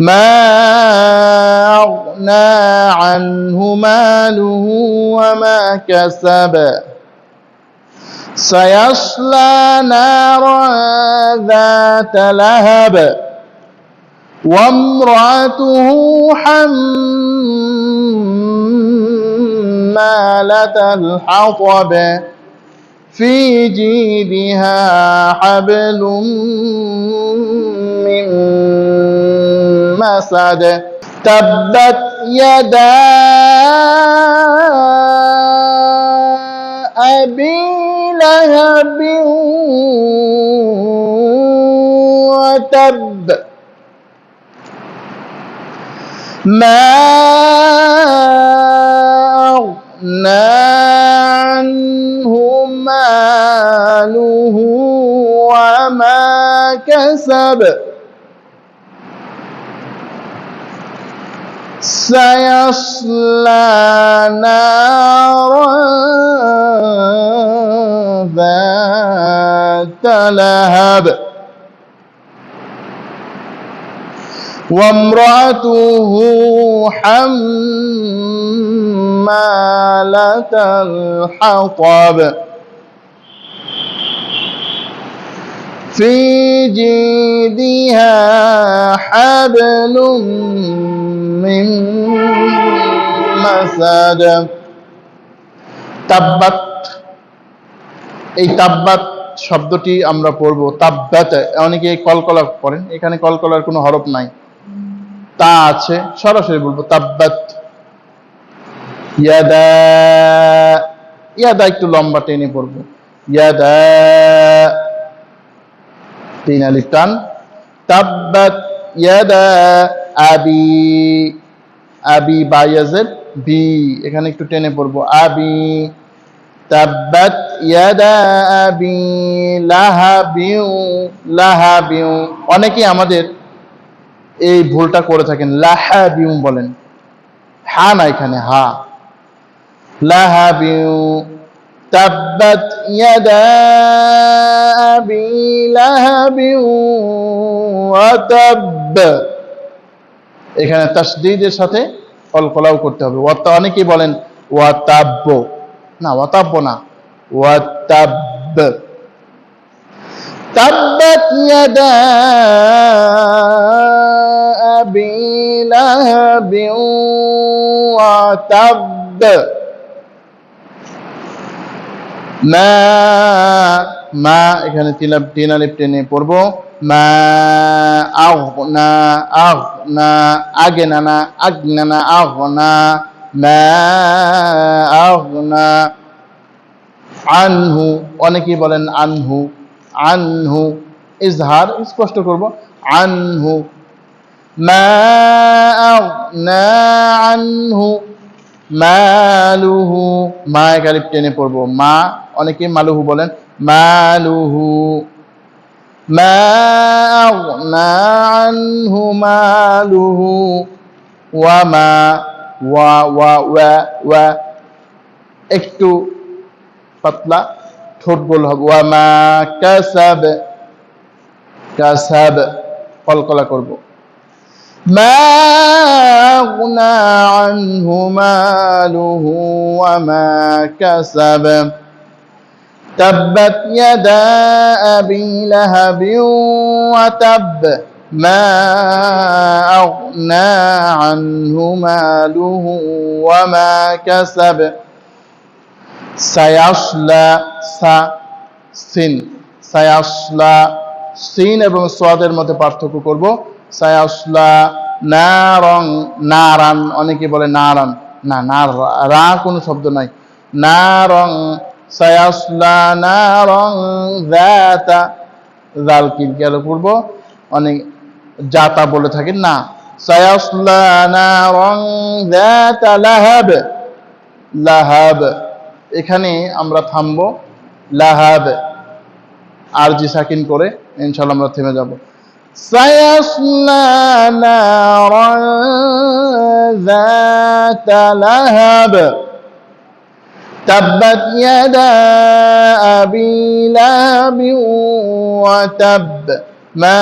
ما أغنى عنه ماله وما كسب. سيصلى نارا ذات لهب وامرأته حمالة الحطب. في جيدها حبل من مسد تبت يدا أبي لهب وتب. ما أغنى عنه ماله وما كسب. سيصلى نارا ذات لهب. وامرأته حمالة الحطب. في جيدها حبل من مسد তাব্বাত এই তাব্বাত শব্দটি আমরা পড়ব তাব্বাত অনেকে কলকলা পড়েন এখানে কলকলার কোনো হরফ নাই তা আছে সরাসরি বলবো তাব্বাত ইয়াদা ইয়াদা একটু লম্বা টেনে পড়বো ইয়াদা তিন আলিফ টান তাব্বাত ইয়াদা আবি আবি বায়াজেদ, বি, এখানে একটু টেনে পড়ব। আবি, তাব্বাত ইয়াদা আবি, লাহাবিউ লাহাবিউ। অনেকেই আমাদের এই ভুলটা করে থাকেন, লাহাবিউ বলেন। হা না এখানে, হা। লাহাবিউ, তাব্বাত ইয়াদা আবি, লাহাবিউ, ওয়া তাব্বা এখানে তাসদিদের সাথে কলকলাও করতে হবে। ওয়াত্তা অনেকেই বলেন ওয়াতাব্য না ওয়াতাব্য না। ওয়াতাব্ব। তাব্বাত ইয়াদা আবি লাহাব ওয়াতাব্ব মা মা, এখানে তিলাপ তিন আলিফ টেনে পড়ব। মা আগনা আগনা আগে নানা আগনানা আগনা মা আগনা আনহু, অনেকেই বলেন আনহু। আনহু, ইজহার, স্পষ্ট করব। আনহু। মা আগনা আনহু। মালুহু, মা একালিপ টেনে পড়ব। মা অনেকে মালুহু বলেন। মালুহু মা আগনা আনহু মালুহু ওয়া মা ওয়া ওয়া ওয়া ওয়া একটু পাতলা ঠোঁট গোল হবে ওয়া মা কাসাব কাসাব কলকলা করবো ما أغنى عنه ماله وما كسب تبت يدا أبي لهب وتب ما أغنى عنه ماله وما كسب سيصلى سا সিন সায়াসলা সিন এবং সোয়াদের মধ্যে পার্থক্য করব সায়াসলা নারং নারান অনেকে বলে নারান না না রা কোনো শব্দ নাই নারং সায়াসলা নারং গেল পূর্ব? অনেক জাতা বলে থাকে না। নারং লাহাব। লাহাব। এখানে আমরা থামবো। লাহাব। আর জি সাকিন করে ইনশাল্লাহ আমরা থেমে যাব। সায়াসলা নারং লাহাব। تبت يدا أبي لهب وتب ما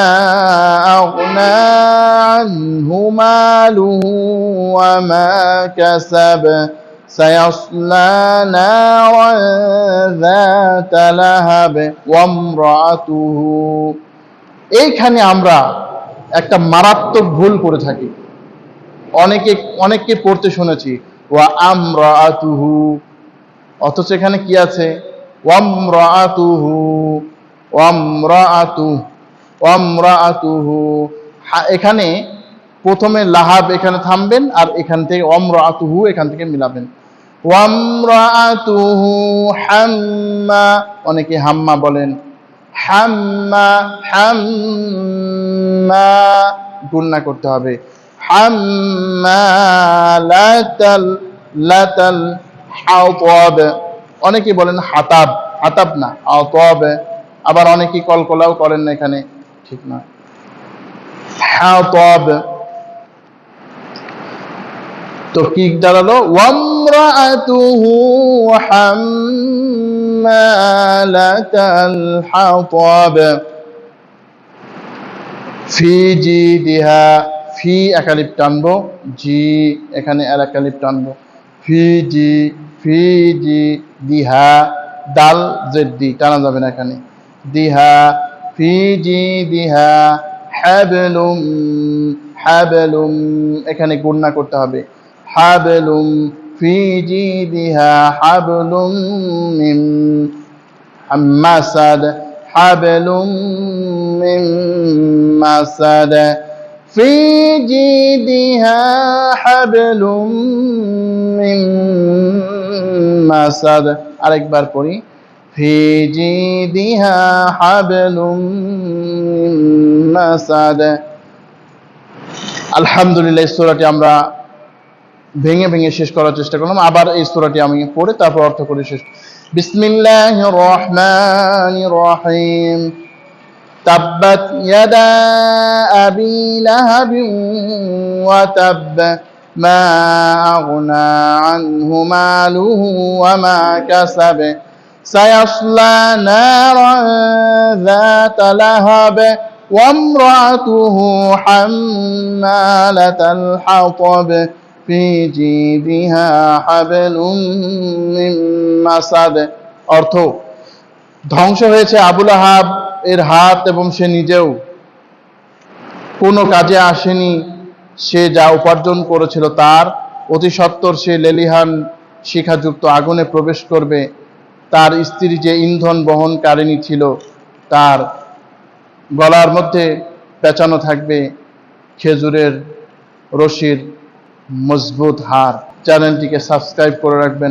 أغنى عنه ماله وما كسب سيصلى نارا ذات لهب وامرأته এইখানে আমরা একটা মারাত্মক ভুল করে থাকি অনেকে অনেককে পড়তে শুনেছি ওয়া আমরা আতুহু অথচ এখানে কি আছে? ওয়ামরা আতুহু ওয়ামরা আতু ওয়ামরা আতুহু এখানে প্রথমে লাহাব এখানে থামবেন আর এখান থেকে অমরা আতুহু এখান থেকে মিলাবেন। ওয়ামরা আতুহু হাম্মা, অনেকে হাম্মা বলেন। হাম্মা হাম্মা গুন্না করতে হবে। হাম্মা লাতাল হাতাব অনেকে বলেন হাতাব হাতাব না আতাব আবার অনেকে কলকলাও করেন না এখানে, ঠিক না। হাতাব তো কি দাঁড়াল। ওয়ামরাআতুহু হাম্মালাতাল হাতাব ফি জিদিহা, ফি একালিপ টানবো, জি এখানে আর একালিপ টানবো। ফি জি ফি জি দিহা দাল জেদ্দি টানা যাবে না এখানে দিহা ফি জি দিহা হাবলুম হাবলুম এখানে গুণনা করতে হবে হাবলুম ফি জিদিহা হাবলুম মিন মাসাদ হাবলুম মিন মাসাদ في جيدها حبل من মাসাদ আরেকবার পড়ি। ফিজি দিহা হাবলুম মাসাদ। আলহামদুলিল্লাহ, এই সুরাটি আমরা ভেঙে ভেঙে শেষ করার চেষ্টা করলাম। আবার এই সুরাটি আমি পড়ে তারপর অর্থ করে শেষ বিসমিল্লাহির রহমানির রহিম তাব্বাত ইয়াদা আবি লাহাবিন ওয়া তাব্বা ما أغنى عنه ماله وما كسب سيصلى نارا ذات لهب وامرأته حمالة الحطب في جيدها حبل من مسد অর্থ ধ্বংস হয়েছে আবুল আহাব এর হাত এবং সে নিজেও কোনো কাজে আসেনি সে যা উপার্জন করেছিল তার, অতি সত্বর সে লেলিহান শিখাযুক্ত আগুনে প্রবেশ করবে। তার স্ত্রী যে ইন্ধন বহনকারিণী ছিল, তার গলার মধ্যে পেঁচানো থাকবে খেজুরের রশির মজবুত হার। চ্যানেলটিকে সাবস্ক্রাইব করে রাখবেন।